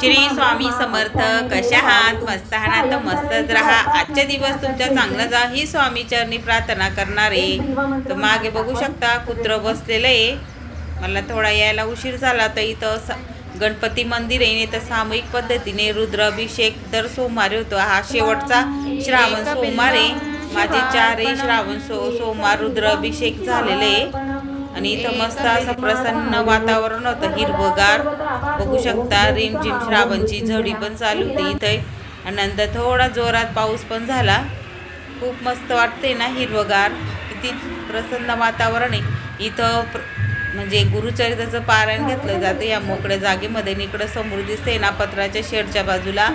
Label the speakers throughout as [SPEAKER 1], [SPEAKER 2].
[SPEAKER 1] श्री स्वामी समर्थ कशा आहात? मस्त आहात? तर मस्तच राहा. आजच्या दिवस तुमच्या चांगला जा. ही स्वामी चरणी प्रार्थना करणार. आहे तर मागे बघू शकता कुत्र बसलेलं आहे. मला थोडा यायला उशीर झाला तर इथं स- गणपती मंदिर आहे. तर सामूहिक पद्धतीने रुद्राभिषेक दर सोमवारी होतो. हा शेवटचा श्रावण सोमवार आहे. माझे चारही श्रावण सो सोमवार रुद्राभिषेक झालेले आहे. आणि इथं मस्त असं प्रसन्न वातावरण होतं हिरवगार. बघू शकता रिमझिम श्रावणची झडी पण चालू होती इथे. आणि नंतर थोडा जोरात पाऊस पण झाला. खूप मस्त वाटते ना हिरवगार. किती प्रसन्न वातावरण आहे. इथं प्र- म्हणजे गुरुचरित्राचं पारायण घेतलं जातं. या मोकळ्या जागेमध्ये इकडं समोर दिसते ना पत्राच्या शेडच्या बाजूला.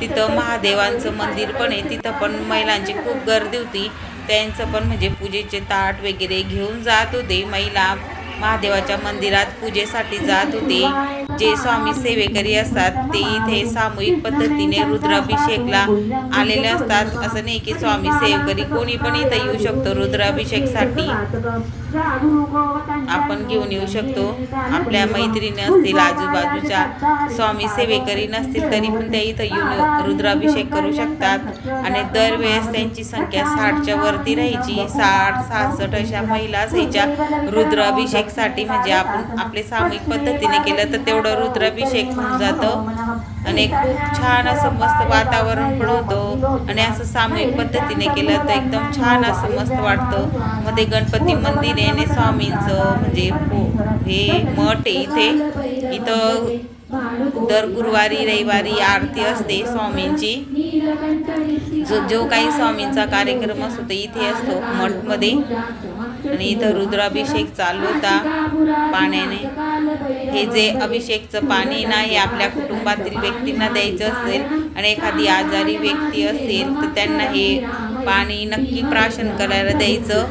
[SPEAKER 1] तिथं महादेवांचं मंदिर पण आहे. तिथं पण महिलांची खूप गर्दी होती. त्यांचं पण म्हणजे पूजेचे ताट वगैरे घेऊन जात होते. महिला महादेवाच्या मंदिरात पूजेसाठी जात होते. जे स्वामी सेवेकरी असतात ते इथे सामूहिक पद्धतीने रुद्राभिषेकला आलेले असतात. असं नाही की स्वामी सेवेकरी कोणी पण इथं येऊ शकतो रुद्राभिषेकसाठी. आपण घेऊन येऊ शकतो. आपल्या मैत्रिणी असतील आजूबाजूच्या स्वामी सेवेकरी नसतील तरी पण त्या इथं येऊन रुद्राभिषेक करू शकतात. आणि दरवेळेस त्यांची संख्या साठच्या वरती राहायची. साठ सहासष्ट अशा महिला असायच्या. रुद्राभिषेकसाठी म्हणजे आपण आपले सामूहिक पद्धतीने केलं तर तेवढं रुद्राभिषेक होऊन जातं. आणि खूप छान असं मस्त वातावरण पण होतं. आणि असं सामूहिक पद्धतीने केलं तर एकदम छान असं मस्त वाटतं. मध्ये गणपती मंदिर आहे आणि स्वामींचं म्हणजे पो- हे मठ आहे इथे. इथं दर गुरुवारी रविवारी आरती असते स्वामींची. जो जो काही स्वामींचा कार्यक्रम असतो तो इथे असतो मठमध्ये. आणि इथं रुद्राभिषेक चालू होता. पाण्याने हे जे अभिषेकचं पाणी ना हे आपल्या कुटुंबातील व्यक्तींना द्यायचं असेल आणि एखादी आजारी व्यक्ती असेल तर त्यांना हे पाणी नक्की प्राशन करायला द्यायचं.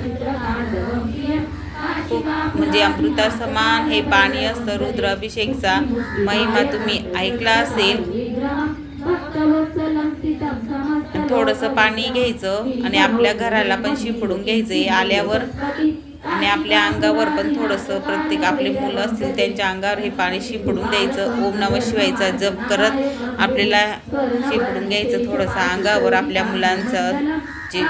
[SPEAKER 1] खूप म्हणजे अमृता समान हे पाणी असतं रुद्र अभिषेकचा. महिमा तुम्ही ऐकला असेल. थोडंसं पाणी घ्यायचं आणि आपल्या घराला पण शिपडून घ्यायचं आल्यावर आणि आपल्या अंगावर पण थोडंसं प्रत्येक आपले मुलं असतील त्यांच्या अंगावर हे पाणी शिंपडून द्यायचं. ओम नमः शिवायचा जप करत आपल्याला शिंपडून घ्यायचं थोडंसं. अंगावर आपल्या मुलांचं जे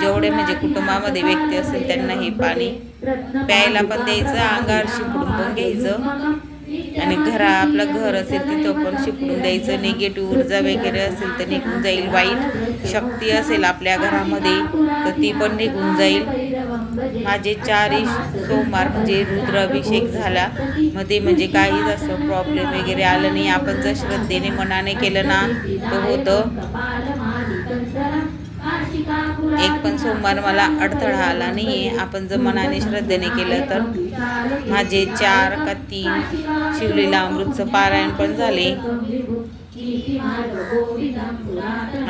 [SPEAKER 1] जेवढे म्हणजे कुटुंबामध्ये व्यक्ती असेल त्यांना हे पाणी प्यायला पण द्यायचं अंगावर शिंपडून पण घ्यायचं. आणि घरा आपलं घर असेल तिथं पण शिपडून द्यायचं. निगेटिव्ह ऊर्जा वगैरे असेल तर निघून जाईल. वाईट शक्ती असेल आपल्या घरामध्ये तर ती पण निघून जाईल. माझे चारही सोमवार म्हणजे रुद्राभिषेक झाला. मध्ये म्हणजे काहीच असं प्रॉब्लेम वगैरे आलं नाही. आपण जर श्रद्धेने मनाने केलं ना तर होतं. एक पण सोमवार मला अडथळा आला नाही आहे आपण जर मनाने श्रद्धेने केलं तर. माझे चार का तीन शिवलीला अमृतचं पारायण पण झाले.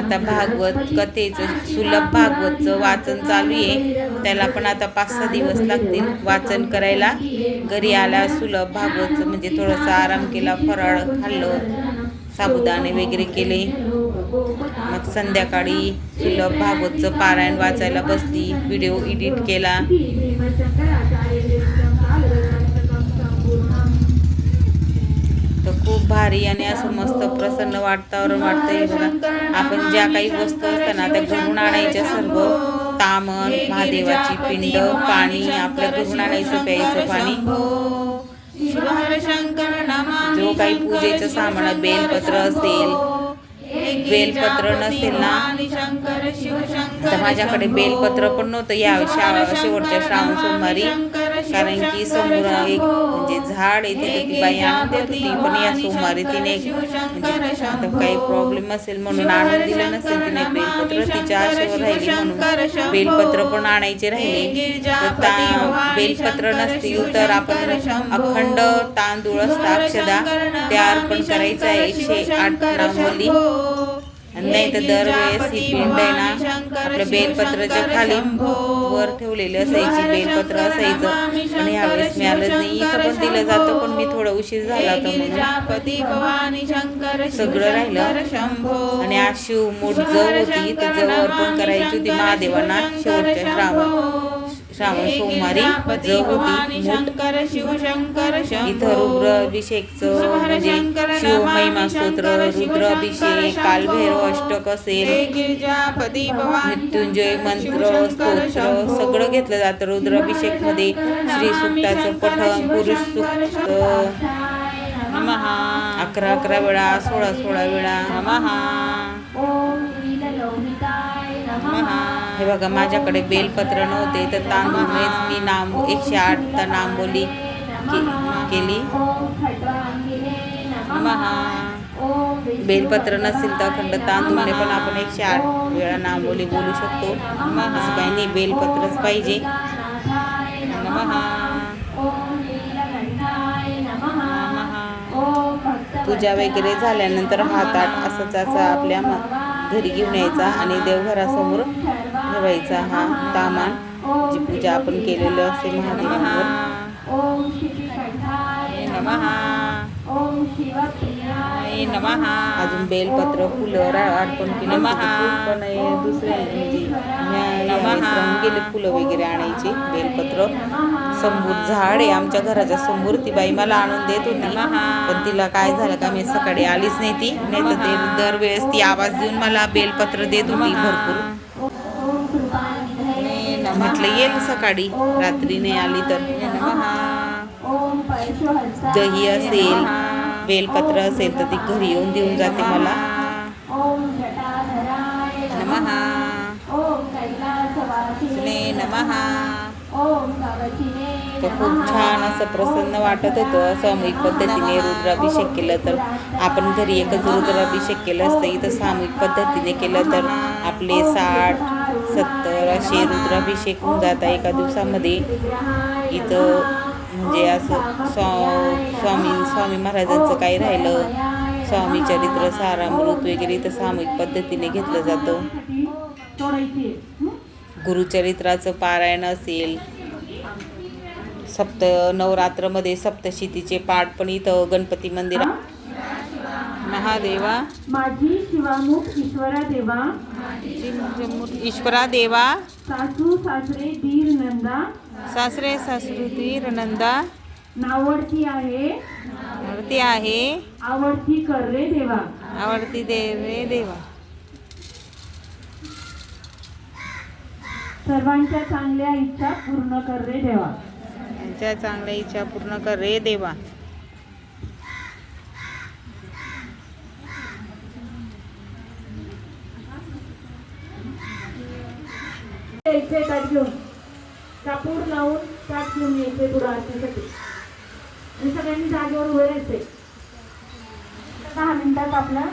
[SPEAKER 1] आता भागवत कथेचं सुलभ भागवतचं वाचन चालू आहे. त्याला पण आता पाच सहा दिवस लागतील वाचन करायला. घरी आला सुलभ भागवतचं म्हणजे थोडंसं आराम केला फराळ खाल्लं साबुदाणे वगैरे केले. मग संध्याकाळी सुलभ भागवतचं पारायण वाचायला बसली व्हिडिओ एडिट केला. भारी आणि असं मस्त प्रसन्न वातावरण वाटतं हे बघा. आपण ज्या काही वस्तू असतात ना त्या घरून आणायच्या सर्व तामण महादेवाची पिंड पाणी आपल्या घरून आणायचं प्यायचं पाणी. जो काही पूजेचं सामान बेलपत्र असेल बेलपत्र नसेल ना तर माझ्याकडे बेलपत्र पण नव्हतं या शेवटच्या श्रावण सोमवारी. कारण की समोर एक म्हणजे झाड येते तिथे ती बाई आणून देत होती पण या सोमवारी तिने एक म्हणजे आता काही प्रॉब्लेम असेल म्हणून आणून दिलं नसेल तिने बेलपत्र तिच्या आशेवर राहिली म्हणून. बेलपत्र पण आणायचे राहिले. तर ता बेलपत्र नसतील तर आपण अखंड तांदूळ असता अक्षदा त्या अर्पण करायचं आहे. एकशे आठ नावली नाही तर दरवेळेस ही पिंड आहे ना आपल्या बेलपत्राच्या खाली वर ठेवलेली असायची बेलपत्र असायचं. पण यावेळेस मिळालं नाही. इथं पण दिलं जातं पण मी थोडा उशीर झाला होता सगळं राहिलं. आणि आज शिवमूठ जव होती. तर जव अर्पण करायची होती महादेवांना शेवटच्या श्रावण. श्रावण सोमवारी ज होती मूठ.
[SPEAKER 2] शंकर शिवशंकर
[SPEAKER 1] इथं रुद्राभिषेकचं म्हणजे शिवमहिमा स्तोत्र रुद्राभिषेक कालभैरव अष्टक असेल. मृत्युंजय मंत्र स्तोत्र सगळं घेतलं जातं. रुद्राभिषेकमध्ये श्री सुक्ताचं पठण पुरुष सुक्त.
[SPEAKER 2] नमः
[SPEAKER 1] अकरा अकरा वेळा सोळा सोळा वेळा.
[SPEAKER 2] नमः
[SPEAKER 1] हे बघा माझ्याकडे बेलपत्र नव्हते तर तांदूळनेच मी नाम एकशे आठ तर नामबोली के- केली.
[SPEAKER 3] ओम
[SPEAKER 1] बेलपत्र नसेल तर अखंड तांदूळने पण आपण एकशे आठ वेळा नामबोली बोलू शकतो. असं काही नाही बेलपत्रच पाहिजे. पूजा वगैरे झाल्यानंतर हा ताट असंच असं आपल्या घरी घेऊन यायचा आणि देवघरासमोर ठेवायचा हा तामान जी पूजा आपण केलेली असते महादेवांवर. अजून बेलपत्र फुलं अर्पण केलं.
[SPEAKER 2] नमः.
[SPEAKER 1] पण हे दुसरे म्हणजे गेले फुलं वगैरे आणायचे. बेलपत्र. समोर झाड आहे. आमच्या घराच्या समोर ती बाई मला आणून देत होती.
[SPEAKER 2] नमः.
[SPEAKER 1] पण तिला काय झालं का मी सकाळी आलीच नाही ती. नाही तर ते दरवेळेस ती आवाज देऊन मला बेलपत्र देत होती भरपूर. म्हटलं येईल सकाळी. रात्री नाही आली तर. दही असेल. बेलपत्र असेल तर ती घरी येऊन देऊन जाते मला. तर खूप छान असं प्रसन्न वाटत होतं सामूहिक पद्धतीने रुद्राभिषेक केलं तर आपण घरी एकच रुद्राभिषेक केलं असतं इथं सामूहिक पद्धतीने केलं तर आपले साठ सत्तर असे रुद्राभिषेक होऊन जातात एका दिवसामध्ये. इथं म्हणजे असं स्वा स्वामी स्वामी महाराजांचं काही राहिलं. स्वामी चरित्र सारामृत वगैरे इथं सामूहिक पद्धतीने घेतलं जातं. गुरुचरित्राचं पारायण असेल. सप्त नवरात्रमध्ये सप्तशतीचे पाठ पण इथं गणपती मंदिरात
[SPEAKER 2] महादेवा
[SPEAKER 3] माझी शिवामुख ईश्वरा देवा
[SPEAKER 2] ईश्वरा देवा
[SPEAKER 3] सासू सासरे दीर नंदा.
[SPEAKER 2] सासरे सासृती नंदा.
[SPEAKER 3] नावडती आहे.
[SPEAKER 2] आवडती आहे.
[SPEAKER 3] आवडती कर रे देवा.
[SPEAKER 2] आवडती दे रे देवा.
[SPEAKER 3] सर्वांच्या चांगल्या इच्छा पूर्ण कर रे देवा.
[SPEAKER 2] त्यांच्या चांगल्या इच्छा पूर्ण कर रे देवा.
[SPEAKER 3] इथे ताट घेऊन. कापूर लावून ताट घेऊन यायचे पुढं आरतीसाठी. आणि सगळ्यांनी जागेवर उभे राहायचे. दहा मिनिटात आपला